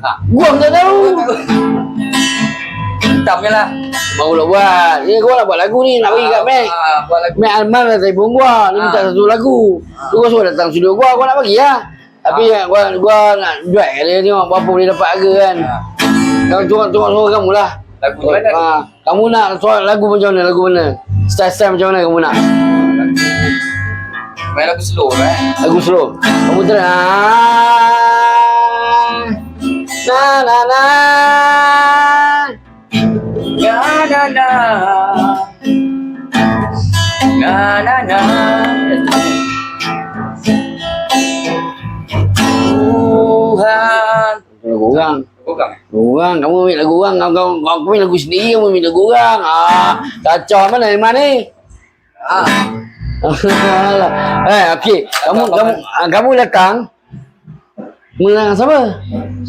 Ha. Gua tak tahu. Hitamnya lah. Baru nak buat. Ni gua nak buat lagu ni nak bagi kat Mac. Ah, buat lagu. Mac Alman dah telefon gua. Dia minta Ah. satu lagu. Tu gua suruh datang studio gua, gua nak bagi lah. Tapi Ah. gua gua nak jual dia tengok berapa boleh dapat harga kan. Ah, Kau tengok suara kamu lah. Lagu mana? Ha, kamu nak suara lagu macam mana? Lagu mana? Style-style macam mana kamu nak? Main lagu slow lah eh. Lagu slow. Kamu try. Ah. Na na na. Na na na. Na na na. Tuhan. Lagu orang. Bukan. Lagu orang. Kamu ambil lagu orang. Kau, kau, kau, aku ambil lagu sendiri. Kamu ambil lagu orang. Ah, kacau mana Iman ni? Ah, eh, okey. Kamu Datang kamu ah, kamu datang. Menang siapa?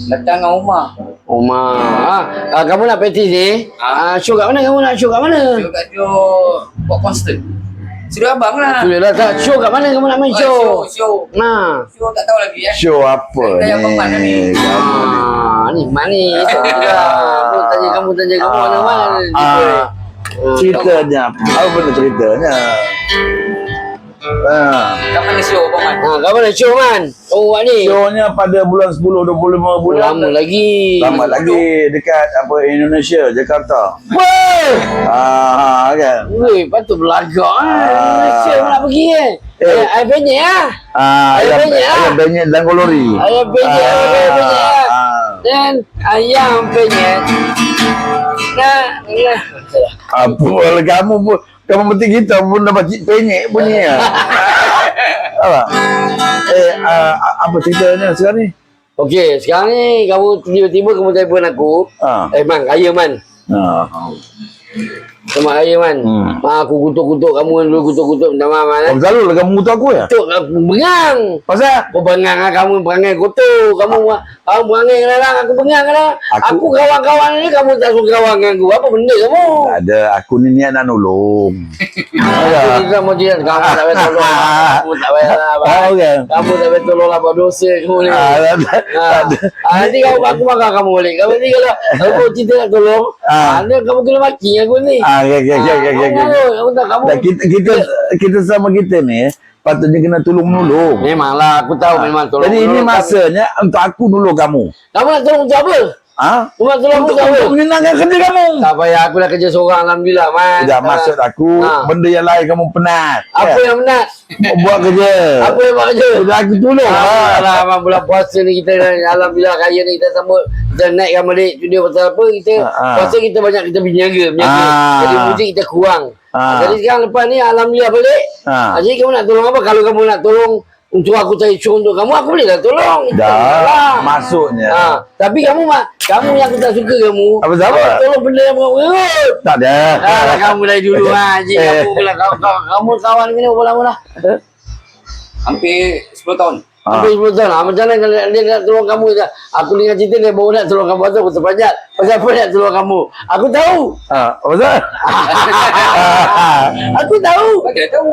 datang dengan Umar. Oma. Ah, ah, kamu nak praktis ni? Ah, show kat mana? Kamu nak show kat mana? Dia kat dia buat konsert. Sudah abang lah. Sudah lah tak show kat mana kamu nak main Oh, show? show, show. Nah. Show tak tahu lagi eh. Show apa Kita yang ni? mana ni? Kamu ni. Ah, ni mana? Itu lah. Kamu tanya kamu tanya kamu mana mana? Ah, ceritanya apa? Apa benda ceritanya? Ah, Kat mana show Abang Man? Ah, kamu nak show man? Kamu buat ni? shownya pada bulan 10 25 bulan. Lama lagi. Lama lagi dekat apa Indonesia, Jakarta. Weh! Ah, kan. Weh, patut belagak ah. Ah. Malaysia pun nak pergi eh. Eh. Eh, air penyek ah. Ah, Ayam ayam penyet, ah. ayam penyet dan kolori. Ayam penyet, ayam penyet, ah. ah. Dan ayam penyet. Nah, nah. Apa lah kamu pun kamu penting kita pun dapat cik penyek bunyi ya. apa? Eh, ah, apa ceritanya sekarang ni? Okey, sekarang ni kamu tiba-tiba kamu telefon aku. Ah. Eh, Man, kaya Man. Ah. Sama kaya Man. Hmm. Ma, aku kutuk-kutuk kamu kan dulu kutuk-kutuk minta maaf Man. eh. Kamu selalu lah kamu ngutuk aku ya? Kutuk aku bengang. Pasal? Kau bengang lah kamu perangai kotor. Kamu kamu perangai kadang aku bengang kadang. Aku- Aku, kawan-kawan ni kamu tak suka kawan dengan aku. Apa benda kamu? Tak ada, aku ni niat nak nolong. Aku tidak mau tidak kamu tak payah tolong. Kamu tak payah lah. kan? Kamu tak payah tolong lah buat dosa kamu ni. Ah, Ah, ah, nanti kamu aku makan kamu balik. Kamu ni kalau kamu cinta nak tolong, Ah. ah, ni kamu kena maki aku ni. Ah, okey okey. Kamu, kamu tak kamu. Tak, kita kita kita sama kita ni patutnya kena tolong menolong. Memanglah aku tahu memang tolong. Jadi ini masanya untuk aku nolong kamu. Kamu. Nak tolong untuk apa? Ah? Nak tolong Untuk, untuk menyenangkan kerja kamu. Tak payah aku dah kerja seorang alhamdulillah man. Tidak Ah. maksud aku Ah. benda yang lain kamu penat. Apa kan? yang benar? buat kerja. Apa yang buat kerja? Sudah aku tolong. Ah, Ah. lah, abang bulan puasa ni kita alhamdulillah kaya ni kita sambut kita naikkan balik studio pasal apa kita Ah, ah. puasa kita banyak kita berniaga berniaga. Ah. Jadi muzik kita kurang. Ah. Jadi sekarang lepas ni alhamdulillah balik. Ah. Jadi kamu nak tolong apa? Kalau kamu nak tolong untuk aku cari show untuk kamu, aku boleh lah tolong. Dah, Lah. maksudnya. Ah, tapi kamu mak, kamu yang aku tak suka kamu. Apa? Kamu tolong benda yang berat. Tak ada. Ah, kamu dari dulu ah, Cik. Eh. Kamu pula kamu, kamu, kamu kawan ni berapa lama dah? Hampir 10 tahun. Ah. Hampir 10 tahun. Ah, macam mana kalau dia nak tolong kamu? Aku dengar cerita dia baru nak tolong kamu. Aku terpanjat. Pasal apa nak tolong kamu? Aku tahu. Ah, apa pasal? Aku tahu. Dah tahu.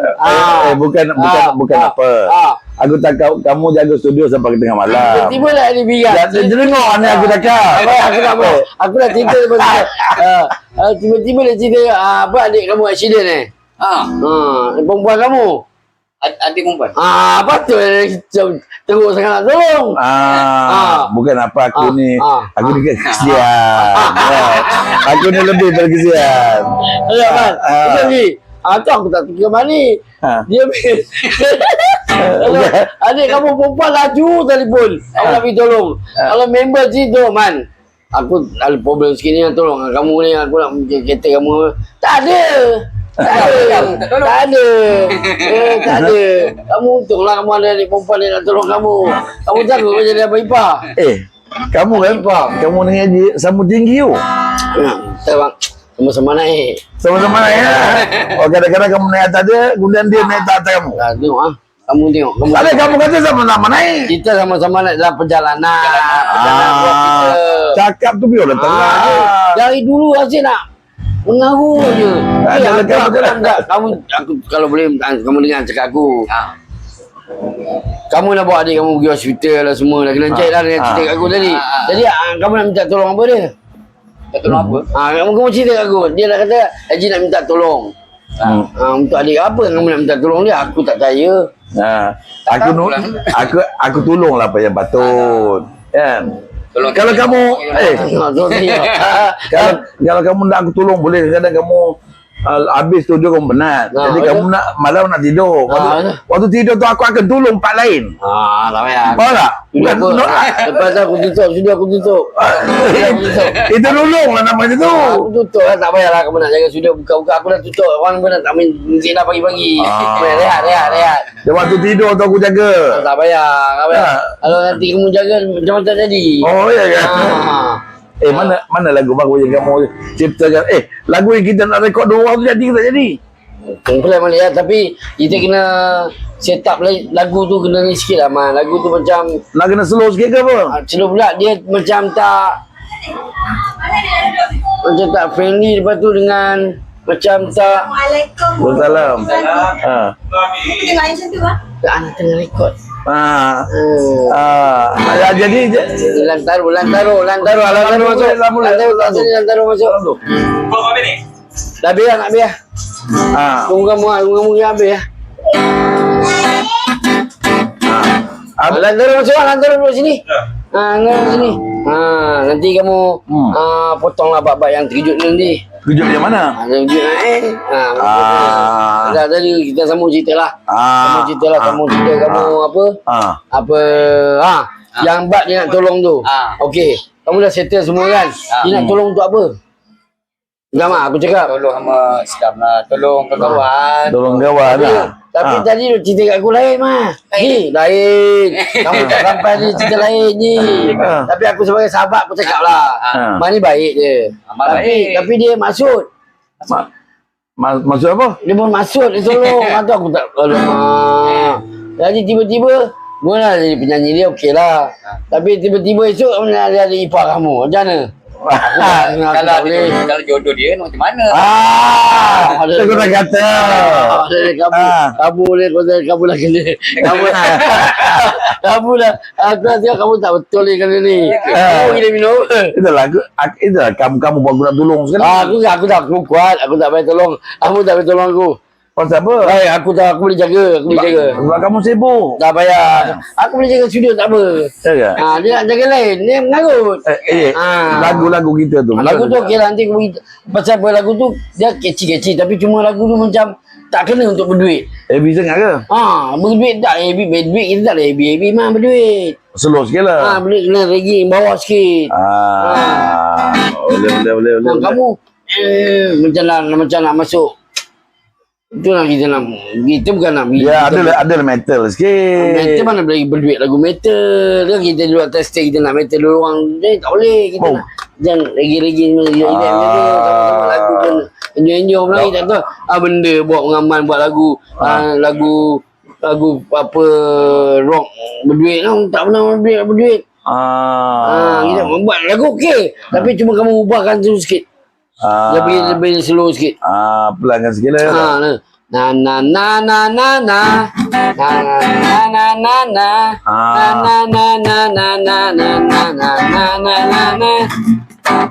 Eh, bukan bukan Ah. bukan Ah. apa. Ah. Aku tak kau kamu jaga studio sampai ke tengah malam. Tiba-tiba lah dia biar. Jangan dengar ni aku cakap. Apa, aku tak mau. Aku nak cerita pasal. ah, ah, tiba-tiba dia cerita ah, apa adik kamu accident eh? Ah, Ha, perempuan kamu. Ad- adik perempuan. Ah, apa tu teruk sangat nak tolong. Ah, Ah. bukan apa aku Ah, ni. ah, Aku ni kesian. Ya. Aku ni lebih dari kesian. Ya kan? Ah. Ni. Ah, tu aku tak fikir mana. Ah. Dia Kalau adik kamu perempuan laju telefon. Aku nak pergi tolong. Kalau member situ man. Aku ada problem sikit ni tolong kamu ni aku nak pergi kereta kamu. Tak ada. Tak ada. Tak ada. Eh, tak ada. Kamu untunglah kamu ada adik perempuan yang nak tolong kamu. Kamu takut kau jadi abang ipar. Eh, kamu kan kamu dengan Haji sama tinggi tu. Tak bang. Sama-sama naik. Sama-sama naik ya. Oh, kadang-kadang kamu naik atas dia, kemudian dia naik tak atas kamu. Ah, tengok ah. Kamu tengok. Kamu Ada kamu kata sama-sama naik. Kita sama-sama nak dalam perjalanan. Perjalanan buat kita. Ah, cakap tu biar datang Ah, dari dulu asyik nak mengaku je. Tak ada aku, kamu aku, tak- tak, kamu, aku kalau boleh kamu dengar cakap aku. Ah. kamu nak bawa adik kamu pergi hospital lah semua lah. Kena cek lah dengan Ah. cerita kat aku tadi. Ah, ah. Jadi ah, kamu nak minta tolong apa dia? Tak tolong apa? Ah, kamu, kamu cerita kat aku. Dia nak kata, Haji nak minta tolong. Hmm. Ah, untuk adik apa yang kamu nak minta tolong dia? Aku tak percaya. Ha, aku nu, lah. aku aku tolonglah apa yang patut. Kan? Tolong Kalau kamu eh kalau kalau kamu nak aku tolong boleh. Kadang kamu uh, habis tidur kamu penat. Ah, Jadi kamu nak malam nak tidur. Waktu, Ah, betul. waktu tidur tu aku akan tolong part lain. Ah, tak payah. Faham tak? Bukan apa? no, Lepas tu aku tutup. Sudah aku tutup. Aku itu tolong lah namanya tu. Aku tutup lah. Tak payahlah kamu nak jaga sudah buka-buka. Aku dah tutup. Orang pun dah tak main dah pagi-pagi. Ah. Rehat, rehat, rehat. Dan waktu tidur tu aku jaga. Ah, Tak payah. Tak payah. Ah. Kalau nanti kamu jaga, macam mana jadi? Oh ya kan? Ah. Eh mana mana lagu baru yang kamu ciptakan? Eh lagu yang kita nak rekod dua orang tu jadi ke tak jadi? Plan boleh ya, tapi kita kena set up la- lagu tu kena ni sikit lah man. Lagu tu macam Nak kena slow sikit ke apa? ah, Celur pula dia macam tak Macam tak friendly Lepas tu dengan Macam tak Assalamualaikum. Waalaikumsalam. Ha. Aku tengok yang macam tu ah. Anak tengah rekod Ah. Oh. Ah. jadi lantar, lantar, lantar, lantar masuk. Lantar, lantar, lantaru, masuk. Kau apa ni? Dah biar, lah, nak biar. Lah. Ah. Tunggu kamu, tunggu kamu ya biar. Ah. Lantar masuk, lantar masuk sini. Ah, ngah sini. Ah, nanti kamu hmm. ah potonglah bab-bab yang terkejut nanti kejut yang mana? Ha, terkejut lah eh. Ha, Ah. Dah tadi kita sambung cerita lah. Ah, cerita lah, kamu cerita kamu apa? ah, Apa? Ha, yang bab dia nak tolong tu. Ah. Okey. Kamu dah settle semua kan? Ah. Dia nak tolong untuk apa? Gama, aku cakap. Tolong sama Islam lah. Tolong kawan-kawan. tolong kawan lah. Tapi Ah. tadi dia cerita kat aku lain mah. Ni, lain. Kamu tak sampai ni cerita lain ni. Ah. Tapi aku sebagai sahabat aku cakap lah. Ah. Mak ni baik je. Mak Tapi baik. tapi dia maksud. Ma, ma, maksud apa? Dia pun maksud dia tolong. Atau aku tak alamak. Jadi tiba-tiba Mula jadi penyanyi dia okey lah. Tapi tiba-tiba esok dia ada ipar kamu. Macam mana? Aku tak, aku Kalau tak boleh. dia, kalau jodoh dia macam mana? Ah, ada- aku dah kata. Ah, dia kamu, Ah. kamu ni kau kamu lah kena. Kamu kamu lah. Aku dah tengok kamu tak betul ni kali ni. Ah. Kamu gila minum. Itulah aku, aku itulah kamu kamu buat aku nak tolong sekali. Ah, aku aku tak aku kuat. Aku tak payah tolong. Kamu tak payah tolong aku. Pasal apa? Baik, aku tak aku boleh jaga. Aku boleh jaga. Sebab kamu sibuk. Tak payah. Aku boleh jaga studio tak apa. Ke? Ah, dia nak jaga lain. Dia mengarut. Eh, eh, Ah. lagu-lagu kita tu. Lagu tu okey lah nanti aku bagi pasal apa lagu tu dia kecil-kecil tapi cuma lagu tu macam tak kena untuk berduit. Eh, bisa enggak ke? Ha, berduit tak heavy berduit kita tak ada heavy heavy mah berduit. Slow sikit Ha, lah. berduit kena reggae bawah sikit. Ah, boleh, boleh, boleh, boleh. Ha, kamu eh, macam nak macam nak masuk itu lah kita nak kita bukan nak Ya, kita, ada ada metal sikit. metal mana boleh berduit lagu metal kan kita dulu atas stage kita nak metal dulu orang eh, tak boleh kita Oh. nak jangan macam dia macam tu sama-sama lagu pun enjoy-enjoy lagi tak tahu ah benda buat pengaman buat lagu ah, lagu lagu apa rock berduit lah tak pernah berduit berduit Ah, Ah. kita buat lagu okey. Tapi cuma kamu ubahkan tu sikit. Ah. Lebih lebih slow sikit. Ah, pelankan sikit lah. Ha, nah. Na na na na na na na na na na na Ah. na na na na na na na na na na na na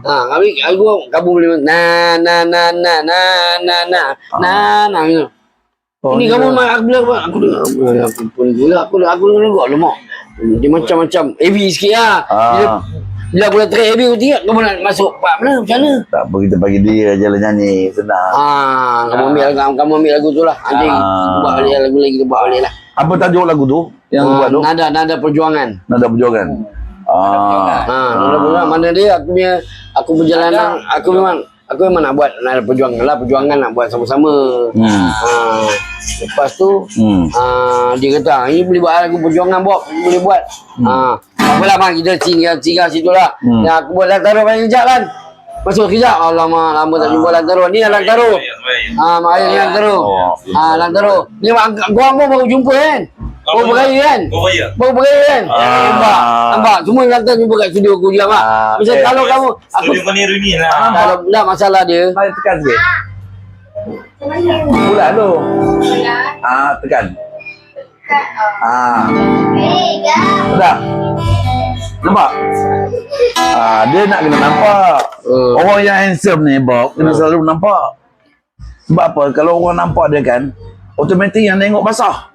Ah, kami aku kamu boleh na na na na na na na na na. Oh, Ini ya. kamu main aku bilang? Aku dengar aku pun gila aku aku dengar kau lemak. Dia macam-macam heavy sikit lah. Ah. Bila, bila aku dah track heavy aku tengok kamu nak masuk part mana macam mana? Tak apa, kita bagi dia je lah nyanyi. Senang. Ah, kamu ambil kamu, kamu ambil lagu tu lah. Nanti Ah. buat balik lagu lagi kita buat balik lah. Apa tajuk lagu tu? Yang Ah, buat tu? nada nada perjuangan. Nada perjuangan. Ah. Ha, nada perjuangan mana dia aku punya aku perjalanan aku memang aku memang nak buat nada perjuangan lah perjuangan nak buat sama-sama. Hmm. Ha, lepas tu Hmm. Ah, dia kata, "Ah, ini boleh buat lagu perjuangan Bob, boleh buat. Ah, tak apalah bang, kita singgah singgah situ lah. Hmm. Ya, aku buat lantaro paling kejap kan. Masuk kejap. Alamak, lama tak jumpa lantaro. Ni lah lantaro. Ah, mak ayah ni lantaro. Oh. Ah, lantaro. Ni mak gua pun baru jumpa kan. Baru beraya kan. Ya? Baru beraya kan. Ah. Nampak. Nampak. Semua lantaro jumpa kat studio aku juga mak. Ah, Macam eh, kalau kamu aku Studio kau ni Runi lah. kalau tak masalah dia. Saya tekan sikit. Bulat tu. Ah, tekan. Ah. Dah. Nampak? Ah, dia nak kena nampak. Hmm. Orang yang handsome ni, Bob, kena selalu nampak. Sebab apa? Kalau orang nampak dia kan, automatik yang tengok basah.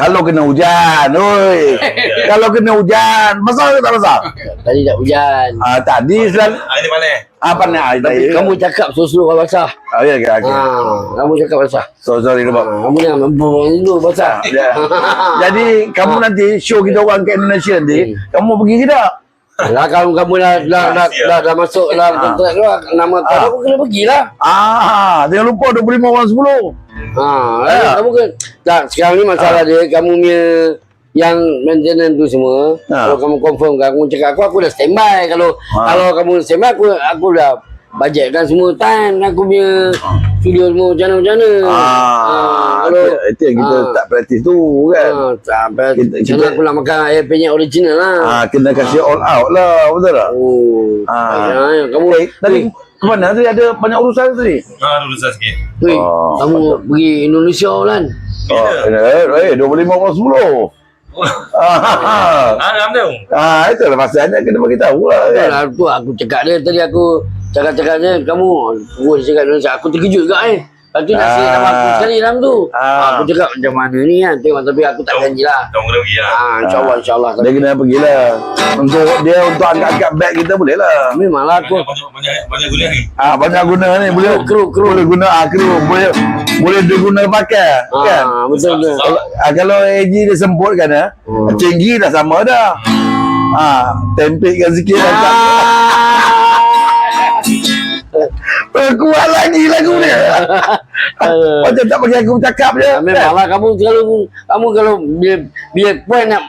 Kalau kena hujan, oi. Kalau kena hujan, basah ke tak basah? Tadi tak hujan. Ah, tadi selalu Ah, ini mana? apa nak air Tapi tadi? kamu cakap susu kau basah. Ah, ya, okay, okay. Ha, kamu cakap basah. So sorry Ha, Bob. kamu jangan membuang dulu basah. Ya. Jadi kamu nanti show kita orang ke Indonesia nanti, kamu pergi ke tak? Lah kalau kamu dah dah dah, dah, dah masuk dalam Ha. kontrak tu nama kau Ha. aku kena pergilah. Ah, jangan lupa 25 orang 10. Ha, Ya. eh, kamu kan tak sekarang ni masalah dia kamu punya yang maintenance tu semua Ha. kalau kamu confirm kan kamu cakap aku aku dah standby kalau Ha. kalau kamu standby aku aku dah bajetkan semua time aku punya studio semua macam mana mana Ah, kalau itu, itu yang kita Ah. tak praktis tu kan. ha, sampai Kita- kita, kita- aku nak makan air penyet original lah Ah, kena kasih all out lah, betul tak? oh Ah. ah. kamu Eh, tadi ke mana tadi ada banyak urusan tadi? Ah, dulu saya sikit. Weh, Oh, kamu pergi Indonesia kan Oh, eh, eh, 25 orang 10. Ah, Ah, dah tahu. ah, itu lah masalahnya kena bagi tahu lah Betul kan. lah tu aku cakap dia tadi aku cakap-cakap dia kamu aku cakap Indonesia aku terkejut juga eh. Lepas tu nasi Ah. nama aku sekali dalam tu. Ah. Aku cakap macam mana ni kan tengok tapi aku tak janji lah. Tahu kena pergi lah. Ah insya-Allah insya-Allah. Dia kena pergilah. Untuk dia untuk angkat-angkat bag kita boleh lah. Memanglah aku Banyak, banyak, guna ni. Ah banyak guna ni boleh Kru, kru. boleh guna ah kru boleh boleh diguna pakai kan. ah betul betul. Kalau, ah, kalau AG dia semput kan ah, Hmm. tinggi dah sama dah. Ah, tempekkan sikit lah. Ah. Kuat lagi lagu dia. Macam tak bagi aku cakap je. Ah, memanglah kamu kalau kamu kalau bila bila puan nak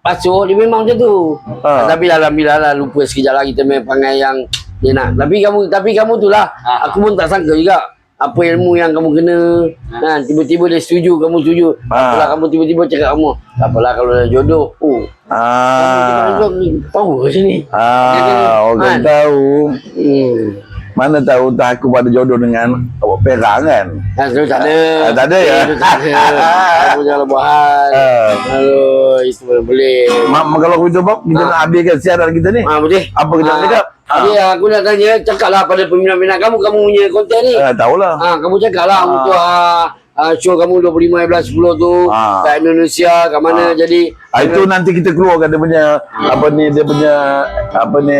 basuh dia memang macam tu. Ah. Tapi alhamdulillah lah lupa sekejap lagi kita main pangai yang dia nak. Tapi kamu tapi kamu tu lah. Aku pun tak sangka juga apa ilmu yang kamu kena kan tiba-tiba dia setuju kamu setuju Ah. apalah kamu tiba-tiba cakap kamu tak apalah kalau dah jodoh oh Ah. kamu tahu ke sini Ah, orang Kan? tahu. hmm. Mana tahu tak aku pada jodoh dengan awak perang kan? Ha, tak ada. Ah, tak ada ya? Tak ada. Kamu jangan buat hal. Ah. Aduh, itu mana boleh. Mak, kalau begitu Bob, kita Ah. nak habiskan siaran kita ni. Ha, boleh. Apa kita nak cakap? Jadi aku nak tanya, cakaplah pada peminat-peminat kamu, kamu punya konten ni. Ah, tahulah. Ha, kamu cakaplah Ah. untuk uh, uh, show kamu 25 11 10 tu Ah. kat Indonesia kat mana Ah. jadi itu nanti kita keluarkan dia punya apa ni dia punya apa ni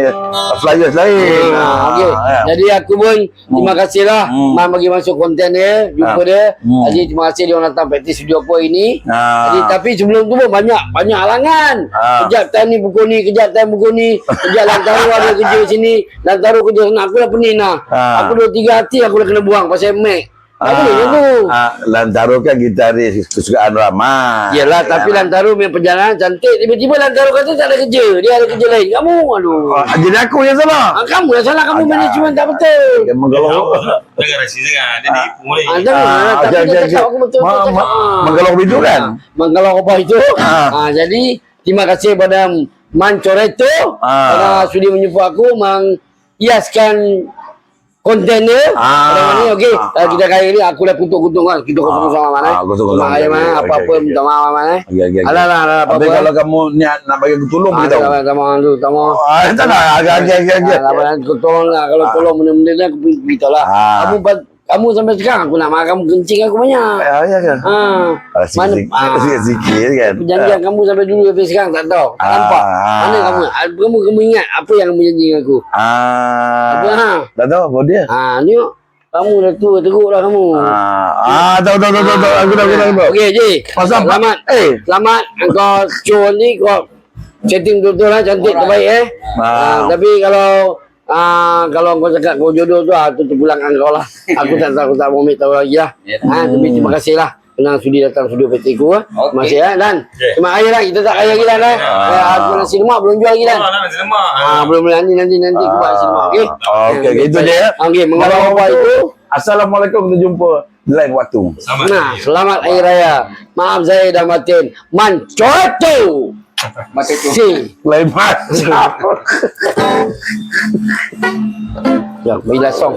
flyers lain. Ah, okey. ya. Jadi aku pun terima kasih lah Hmm. Man bagi masuk konten dia, jumpa Ah. dia. Hmm. Jadi terima kasih dia orang datang praktis studio apa ini. Ah. Jadi tapi sebelum tu pun banyak banyak halangan. Ah. Kejap time ni pukul ni, kejap time pukul ni, kejap lantaru ada kerja sini, lantaru kerja sana. Aku dah pening lah. Ah. Aku dua tiga hati aku dah kena buang pasal Mac. Tu. ah, Lantaro kan gitaris kesukaan Rahman. Yelah, tapi Lantaru punya perjalanan cantik. Tiba-tiba Lantaru kata tak ada kerja. Dia ada kerja lain. Kamu, aduh. Ah, jadi aku yang salah. Ah, kamu yang salah. Kamu manajemen tak betul. Kamu kalau Jangan rasa sangat. Dia ni. Ah, jangan. Ah, tapi dia cakap aku betul. Ma- betul cakap. ma- Ah. Menggalau begitu kan? Menggalau apa itu. Ah. Ah, jadi, terima kasih kepada Man Coreto. Ah. Kerana sudi menyupport aku. Menghiaskan konten dia. Ah. Mana, okey. Ah. Ah, kita kali ni aku dah kutuk-kutuk kan. Kita kosong sama mana. Ah, kosong-kosong. Ayah mana, Okey, apa-apa okey, okey. minta maaf mana. Okey. Alah, alah, alah, apa-apa. kalau kamu niat nak bagi aku tolong, Ah, beritahu. tak tak maaf tu, tak maaf. Ah, tak nak. Agak, agak, agak, agak. Ah, apa tolong lah. Kalau Ah. tolong benda-benda ni aku beritahu lah. Ah. Kamu kamu sampai sekarang aku nak marah kamu kencing aku banyak. Ah, ya kan? Ha. Ah, sikit-sikit, ah, sikit-sikit kan? Perjanjian kamu sampai dulu sampai sekarang tak tahu. Tak Ah. nampak. Mana kamu? Ah, Kamu kamu ingat apa yang kamu janji aku? Ah. Apa ha? Tak tahu apa dia? Ha, ni kamu dah tua teruk lah kamu. Ah, ah tahu tahu tahu tahu. Aku tahu, aku tahu. Okey, Ji. Pasal Selamat. Eh, Selamat kau show ni kau setting betul-betul lah cantik terbaik eh. Wow. Ah, tapi kalau ah kalau kau cakap kau jodoh tu ah tu terpulangkan kau lah. Aku tak tahu aku tak mau ambil tahu lagi lah. Ha, tapi terima kasih lah. Kenang sudi datang studio PT ku ah. Terima kasih eh Dan. Okey. Terima kasih lah kita tak kaya lagi Dan eh. Eh, Aku nasi lemak belum jual lagi Dan. Oh, nak nasi lemak. Ah belum nanti nanti nanti aku buat nasi lemak okey. Ah, okey, okey, itu je ya. Okey, mengalau apa itu? Assalamualaikum kita jumpa di lain waktu. Selamat. Nah, selamat Hari Raya. Maaf saya dah batin. Mancoto. Mata tu. Si. Lain macam. Ya, bila song.